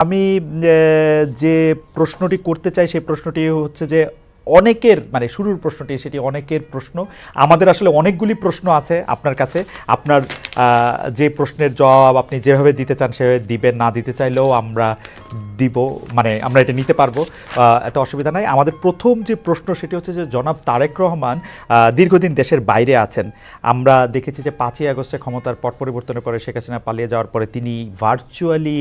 আমি যে প্রশ্নটি করতে চাই সেই প্রশ্নটি হচ্ছে যে অনেকের মানে শুরুর প্রশ্নটি সেটি অনেকের প্রশ্ন। আমাদের আসলে অনেকগুলি প্রশ্ন আছে আপনার কাছে। আপনার যে প্রশ্নের জবাব আপনি যেভাবে দিতে চান সেভাবে দিবেন, না দিতে চাইলেও আমরা দিব মানে আমরা এটা নিতে পারব। এত অসুবিধা নাই। আমাদের প্রথম যে প্রশ্ন সেটি হচ্ছে যে, জনাব তারেক রহমান দীর্ঘদিন দেশের বাইরে আছেন। আমরা দেখেছি যে পাঁচই আগস্টে ক্ষমতার পট পরিবর্তনের পরে শেখ হাসিনা পালিয়ে যাওয়ার পরে তিনি ভার্চুয়ালি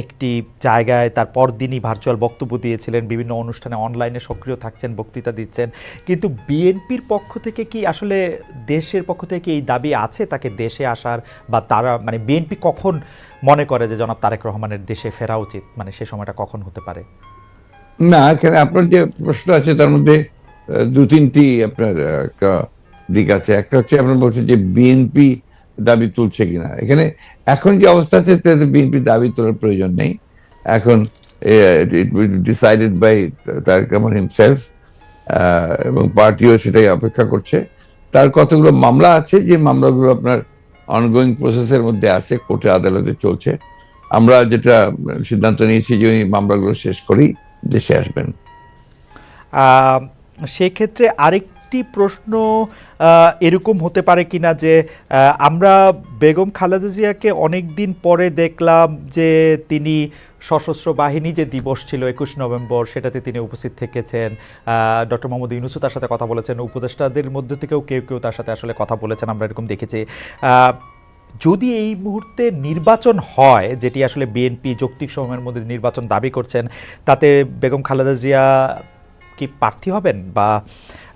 একটি জায়গায় তার পরদিনই ভার্চুয়াল বক্তব্য দিয়েছিলেন। বিভিন্ন অনুষ্ঠানে অনলাইনে সক্রিয় থাকছেন, বক্তৃতা দিচ্ছেন। কিন্তু বিএনপির পক্ষ থেকে কি আসলে দেশের পক্ষ থেকে এই দাবি আছে তাকে দেশে আসার বা তারা মানে বিএনপি কখন মনে করে যে জনাব তারেক রহমানের দেশে ফেরা উচিত? মানে সে সময়টা কখন হতে পারে? না, এখানে আপনার যে প্রশ্ন আছে তার মধ্যে দু তিনটি আপনার দিক আছে। একটা হচ্ছে আপনার বলছেন যে বিএনপি দাবি তুলছে কিনা। এখানে এখন যে অবস্থা আছে বিএনপি দাবি তোলার প্রয়োজন নেই। এখন ইট ডিসাইডেড বাই তার কেমন হিমসেলফ এবং পার্টিও সেটাই অপেক্ষা করছে। তার কতগুলো মামলা আছে, যে মামলাগুলো আপনার অনগোয়িং প্রসেসের মধ্যে আছে, কোর্টে আদালতে চলছে। আমরা যেটা সিদ্ধান্ত নিয়েছি যে ওই মামলাগুলো শেষ করেই দেশে আসবেন। সেক্ষেত্রে সেক্ষেত্রে আরেকটি প্রশ্ন এরকম হতে পারে কিনা যে আমরা বেগম খালেদা জিয়াকে অনেক দিন পরে দেখলাম যে তিনি সশস্ত্র বাহিনী যে দিবস ছিল একুশ নভেম্বর, সেটাতে তিনি উপস্থিত থেকেছেন। ডক্টর মোহাম্মদ ইউনুসও তার সাথে কথা বলেছেন। উপদেষ্টাদের মধ্যে থেকেও কেউ কেউ তার সাথে আসলে কথা বলেছেন, আমরা এরকম দেখেছি। যদি এই মুহূর্তে নির্বাচন হয়, যেটি আসলে বিএনপি যৌক্তিক সময়ের মধ্যে নির্বাচন দাবি করছেন, তাতে বেগম খালেদা জিয়া কি প্রার্থী হবেন? বা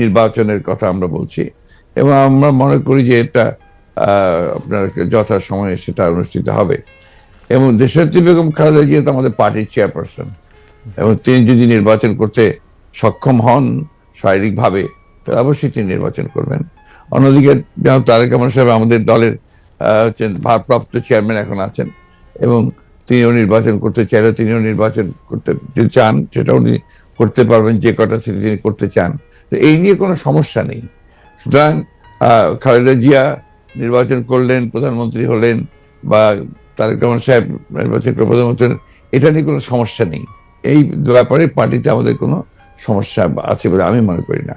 নির্বাচনের কথা আমরা বলছি। এবং আমরা মনে করি যে এটা আপনার যথা সময়ে সেটা অনুষ্ঠিত হবে। এবং দেশনেত্রী বেগম খালেদা জিয়া তো আমাদের পার্টির চেয়ারপারসন। এবং তিনি যদি নির্বাচন করতে সক্ষম হন শারীরিকভাবে, তাহলে অবশ্যই তিনি নির্বাচন করবেন। অন্যদিকে যেমন তারেক রহমান সাহেব আমাদের দলের ভারপ্রাপ্ত চেয়ারম্যান এখন আছেন। এবং তিনিও নির্বাচন করতে চাইলে তিনিও নির্বাচন করতে চান সেটা উনি করতে পারবেন, যে কটা সিটি তিনি করতে চান। তো এই নিয়ে কোনো সমস্যা নেই। সুতরাং খালেদা জিয়া নির্বাচন করলেন প্রধানমন্ত্রী হলেন বা তারেক রহমান সাহেব নির্বাচন করে প্রধানমন্ত্রী হলেন, এটা নিয়ে কোনো সমস্যা নেই। এই ব্যাপারে পার্টিতে আমাদের কোনো সমস্যা আছে বলে আমি মনে করি না।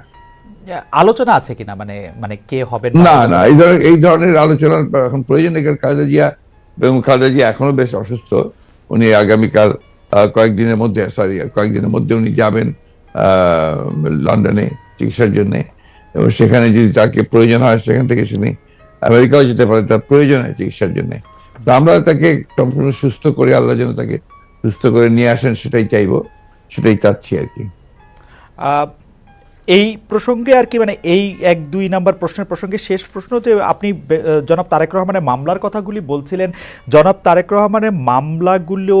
আলোচনা আছে কিনা? মানে মানে কে হবে না না এই ধরনের এই ধরনের আলোচনার এখন প্রয়োজন নেই কারণ খালেদা জিয়া এবং খালেদা জিয়া এখনও বেশ অসুস্থ। উনি আগামীকাল কয়েকদিনের মধ্যে সরি কয়েকদিনের মধ্যে উনি যাবেন। লন্ডনে চিকিৎসার জন্য। এবং সেখানে যদি তাকে প্রয়োজন হয়, সেখান থেকে তিনি আমেরিকাও যেতে পারে, তার প্রয়োজন হয় চিকিৎসার জন্য। তো আমরা তাকে সম্পূর্ণ সুস্থ করে আল্লাহ যেন তাকে সুস্থ করে নিয়ে আসেন, সেটাই চাইব, সেটাই চাচ্ছি আর কি। এই প্রসঙ্গে আর কি মানে এই এক, দুই নাম্বার প্রশ্নের প্রসঙ্গে শেষ প্রশ্ন যে আপনি জনাব তারেক রহমানের মামলার কথাগুলি বলছিলেন। জনাব তারেক রহমানের মামলাগুলো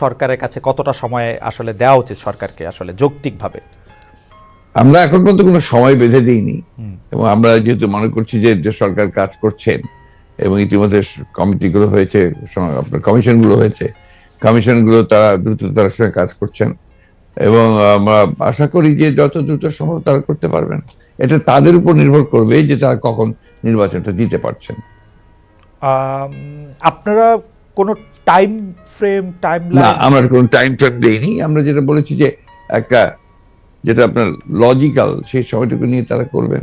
সরকারের কাছে কতটা সময় আসলে দেওয়া উচিত সরকারকে আসলে যৌক্তিকভাবে? আমরা এখন পর্যন্ত কোনো সময় বেঁধে দিইনি। এবং আমরা যেহেতু মনে করছি যে যে সরকার কাজ করছেন এবং ইতিমধ্যে কমিটিগুলো হয়েছে আপনার কমিশনগুলো হয়েছে কমিশনগুলো তারা দ্রুততার সঙ্গে কাজ করছেন এবং আমরা আশা করি যে যত দ্রুত সম্ভব তারা করতে পারবেন। এটা তাদের উপর নির্ভর করবে যে তারা কখন নির্বাচনটা দিতে পারছেন। আপনারা কোনো টাইম ফ্রেম টাইম না, আমরা কোনো টাইম ফ্রেম দেইনি। আমরা যেটা বলেছি যে একটা, যেটা আপনার লজিক্যাল সেই সময়টুকু নিয়ে তারা করবেন।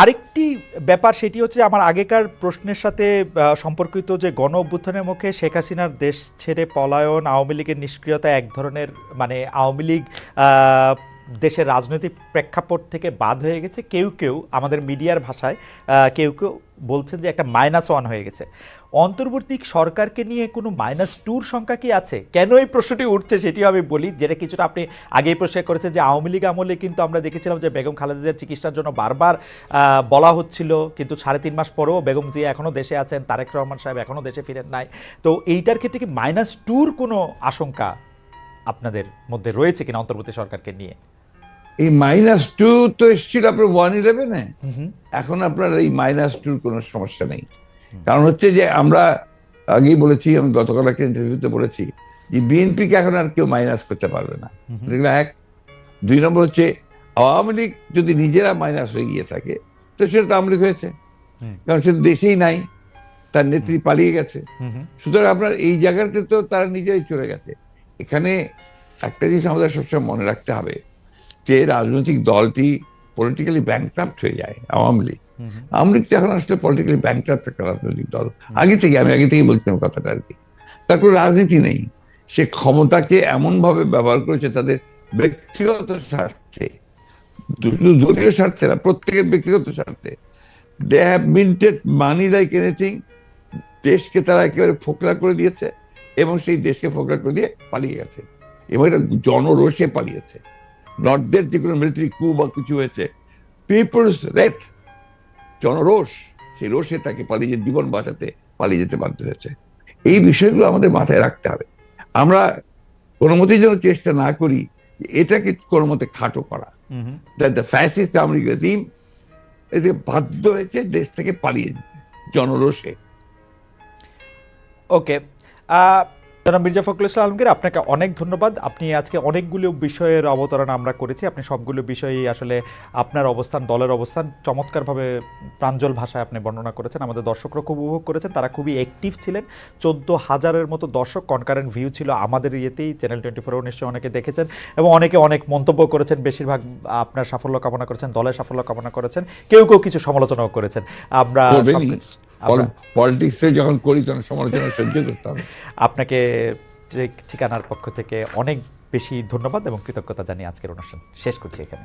আরেকটি ব্যাপার সেটি হচ্ছে আমার আগেকার প্রশ্নের সাথে সম্পর্কিত যে গণ অভ্যুত্থানের মুখে শেখ হাসিনার দেশ ছেড়ে পলায়ন, আওয়ামী লীগের নিষ্ক্রিয়তা এক ধরনের মানে আওয়ামী লীগ দেশের রাজনৈতিক প্রেক্ষাপট থেকে বাদ হয়ে গেছে। কেউ কেউ আমাদের মিডিয়ার ভাষায় কেউ কেউ বলছেন যে একটা মাইনাস ওয়ান হয়ে গেছে। অন্তর্বর্তী সরকারকে নিয়ে কোনো মাইনাস টুর সংখ্যা কি আছে? কেন এই প্রশ্নটি উঠছে সেটিও আমি বলি যেটা কিছুটা আপনি আগেই প্রশ্ন করেছেন যে আওয়ামী লীগ আমলে কিন্তু আমরা দেখেছিলাম যে বেগম খালেদা জিয়ার চিকিৎসার জন্য বারবার বলা হচ্ছিল কিন্তু সাড়ে তিন মাস পরেও বেগম জিয়া এখনও দেশে আছেন তারেক রহমান সাহেব এখনও দেশে ফিরেন নাই। তো এইটার ক্ষেত্রে কি মাইনাস টুর কোনো আশঙ্কা আপনাদের মধ্যে রয়েছে কিনা অন্তর্বর্তী সরকারকে নিয়ে? এই মাইনাস টু তো এসেছিল আপনার ওয়ান ইলেভেনে এখন আপনার এই মাইনাস টুর কোনো সমস্যা নেই। কারণ হচ্ছে যে আমরা আগেই বলেছি আমি গতকাল একটা ইন্টারভিউতে বলেছি যে বিএনপিকে এখন আর কেউ মাইনাস করতে পারবে না। এক। দুই নম্বর হচ্ছে আওয়ামী লীগ যদি নিজেরা মাইনাস হয়ে গিয়ে থাকে তো সেটা তো আওয়ামী লীগ হয়েছে। কারণ সে দেশেই নাই তার নেত্রী পালিয়ে গেছে। সুতরাং আপনার এই জায়গাতে তো তারা নিজেই চলে গেছে। এখানে একটা জিনিস আমাদের সবসময় মনে রাখতে হবে যে রাজনৈতিক দলটি পলিটিক্যালি ব্যাংক্রাফ্ট হয়ে যায় আওয়ামী লীগ। আওয়ামী লীগ এখন আসলে পলিটিক্যালি ব্যাংক্রাফ্ট একটা রাজনৈতিক দল। আগে থেকে, আমি আগে থেকেই বলছিলাম কথাটা আর কি। তার কোনো রাজনীতি নেই। সে ক্ষমতাকে এমন ভাবে ব্যবহার করেছে তাদের ব্যক্তিগত স্বার্থে। শুধু দলীয় স্বার্থে না, প্রত্যেকের ব্যক্তিগত স্বার্থে। They have minted money like anything দেশকে তারা একেবারে ফোকলা করে দিয়েছে এবং সেই দেশকে ফোকলা করে দিয়ে পালিয়ে গেছে। এবং এটা জনরোষে পালিয়েছে। নর্থদের যে কোনো মিলিটারি কু বা কিছু হয়েছে। পিপলস রেট জনরোষ সেই রোষে তাকে পালিয়ে জীবন বাঁচাতে পালিয়ে যেতে বাধ্য হয়েছে। এই বিষয়গুলো আমাদের মাথায় রাখতে হবে। আমরা কোনো মতেই যেন চেষ্টা না করি এটাকে কোনো মতে খাটো করা। That the fascist Awami regime এতে বাধ্য হয়েছে দেশ থেকে পালিয়ে যেতে জনরোষে। ওকে জনাব মির্জা ফখরুল ইসলাম আলমগীর আপনাকে অনেক ধন্যবাদ। আপনি আজকে অনেকগুলো বিষয়ের অবতারণ আমরা করেছি। আপনি সবগুলো বিষয়েই আসলে আপনার অবস্থান দলের অবস্থান চমৎকারভাবে প্রাঞ্জল ভাষায় আপনি বর্ণনা করেছেন। আমাদের দর্শকরা খুব উপভোগ করেছেন। তারা খুবই অ্যাক্টিভ ছিলেন। চোদ্দ হাজারের মতো দর্শক কনকারেন্ট ভিউ ছিল আমাদের ইয়েতেই। চ্যানেল টোয়েন্টি ফোরও নিশ্চয়ই অনেকে দেখেছেন এবং অনেকে অনেক মন্তব্য করেছেন। বেশিরভাগ আপনার সাফল্য কামনা করেছেন দলের সাফল্য কামনা করেছেন। কেউ কেউ কিছু সমালোচনাও করেছেন। আমরা- পলিটিক্সে যখন করি তখন সমালোচনা সহ্য করতে হবে। আপনাকে ঠিক- ঠিকানার পক্ষ থেকে অনেক বেশি ধন্যবাদ এবং কৃতজ্ঞতা জানিয়ে আজকের অনুষ্ঠান শেষ করছি এখানে।